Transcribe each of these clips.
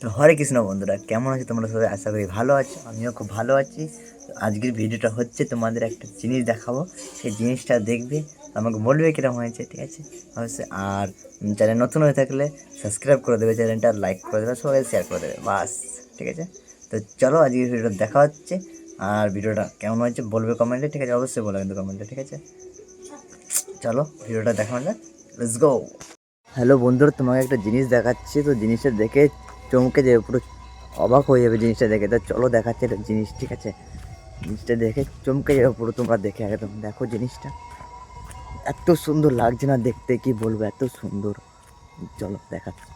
তো হরে কৃষ্ণ বন্ধুরা, কেমন আছো তোমরা সবাই? আশা করি ভালো আছো, আমিও খুব ভালো আছি। আজকের ভিডিওটা হচ্ছে তোমাদের একটা জিনিস দেখাবো। সেই জিনিসটা দেখবে, আমাকে বলবে কীরকম হয়েছে, ঠিক আছে? অবশ্যই, আর চ্যানেল নতুন হয়ে থাকলে সাবস্ক্রাইব করে দেবে, চ্যানেলটা লাইক করে দেবে সবাই শেয়ার করে দেবে, বাস, ঠিক আছে? তো চলো আজকের ভিডিওটা দেখা হচ্ছে, আর ভিডিওটা কেমন হয়েছে বলবে কমেন্টে ঠিক আছে? অবশ্যই বলো কিন্তু কমেন্টে ঠিক আছে? চলো, ভিডিওটা দেখানো যাক লেটস গো হ্যালো বন্ধুরা, তোমাকে একটা জিনিস দেখাচ্ছি, তো জিনিসটা দেখে চমকে যাবে, পুরো অবাক হয়ে যাবে জিনিসটা দেখে। তো চলো দেখাচ্ছে জিনিস, ঠিক আছে? জিনিসটা দেখে চমকে যাবে পুরো তোমরা দেখে একদম দেখো জিনিসটা। এত সুন্দর লাগছে না দেখতে, কি বলব, এত সুন্দর। চলো দেখাচ্ছি।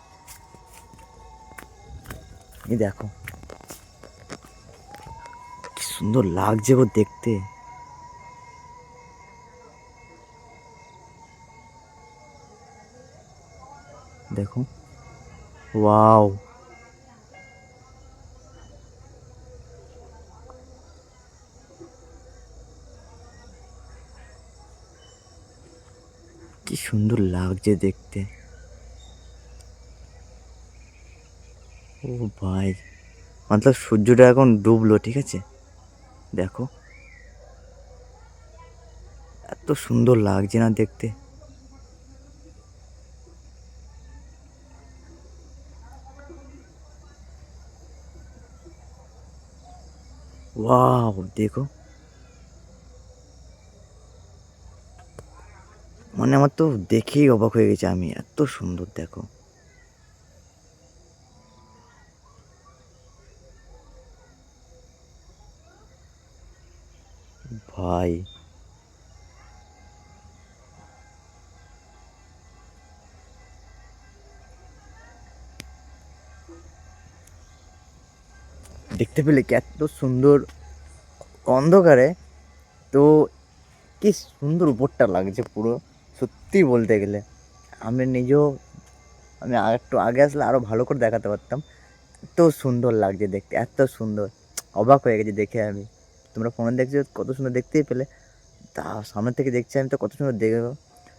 এই দেখো। কি সুন্দর লাগছে গো দেখতে। দেখো। ওয়াও! কি সুন্দর লাগছে দেখতে। ও ভাই মতলব সূর্যটা এখন ডুবলো, ঠিক আছে? দেখো। এত সুন্দর লাগছে না দেখতে। ওয়াও, দেখো। মানে আমার তো দেখেই অবাক হয়ে গেছে আমি, এত সুন্দর, দেখো। ভাই। দেখতে পেলে কি এত সুন্দর অন্ধকারে? তো কি সুন্দর উপরটা লাগছে পুরো। সত্যি বলতে গেলে আমি নিজেও, আমি আর একটু আগে আসলে আরও ভালো করে দেখাতে পারতাম। এত সুন্দর লাগছে দেখতে, এত সুন্দর। অবাক হয়ে গেছে দেখে আমি। তোমরা ফোনে দেখছ, কত সুন্দর দেখতেই পেলে। তা, সামনে থেকে দেখছি আমি তো কত সুন্দর দেখব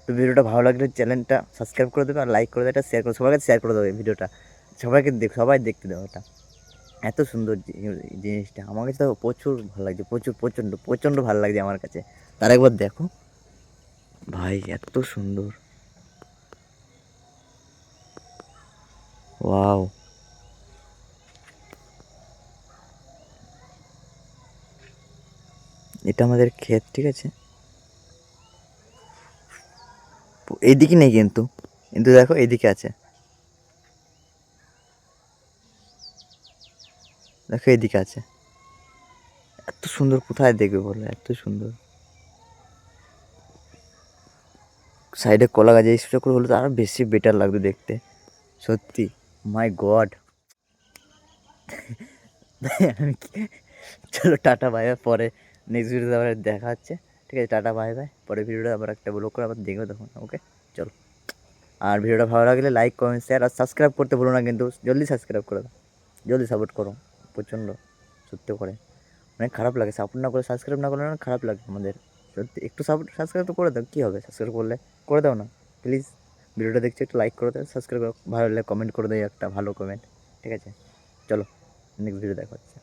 তো ভিডিওটা ভালো লাগলে চ্যানেলটা সাবস্ক্রাইব করে দেবে আর লাইক করে দেবে শেয়ার করে, সবাইকে শেয়ার করে দেবে ভিডিওটা। সবাইকে দেখ, সবাই দেখতে দেবে ওটা এত সুন্দর জিনিসটা। আমার কাছে তো প্রচুর ভালো লাগছে, প্রচুর, প্রচণ্ড প্রচণ্ড ভালো লাগছে আমার কাছে। তার একবার দেখো। ভাই, এত সুন্দর। ওয়াও। এটা আমাদের ক্ষেত, ঠিক আছে? এইদিকে নেই কিন্তু। কিন্তু দেখো, এইদিকে আছে। দেখো, এইদিকে আছে। এত সুন্দর, কোথায় দেখবে বলো? এত সুন্দর। সাইডে কলা গাছ স্প্রে করে হলে তো আরও বেশি বেটার লাগতো দেখতে। সত্যি মাই গড আমি চলো টাটা বাই বাই পরে নেক্সট ভিডিওতে আবার দেখা হচ্ছে। ঠিক আছে, টাটা বাই বাই পরে ভিডিওটা আবার একটা ব্লগ করে আবার দেখবে তখন ওকে চলো। আর ভিডিওটা ভালো লাগলে লাইক কমেন্ট শেয়ার আর সাবস্ক্রাইব করতে ভুলো না কিন্তু জলদি সাবস্ক্রাইব করে দাও। জলদি সাপোর্ট করো, প্রচণ্ড, সত্যি করে। অনেক খারাপ লাগে সাপোর্ট না করে সাবস্ক্রাইব না করলে অনেক খারাপ লাগে আমাদের। একটু সাবস্ক্রাইব তো করে দাও, কী হবে? সাবস্ক্রাইব করলে করে দাও না প্লিজ ভিডিওটা দেখছি, একটু লাইক করে দাও সাবস্ক্রাইব ভালো লাগলে কমেন্ট করে দাও, একটা ভালো কমেন্ট ঠিক আছে? চলো নেক্সট ভিডিও দেখা হচ্ছে।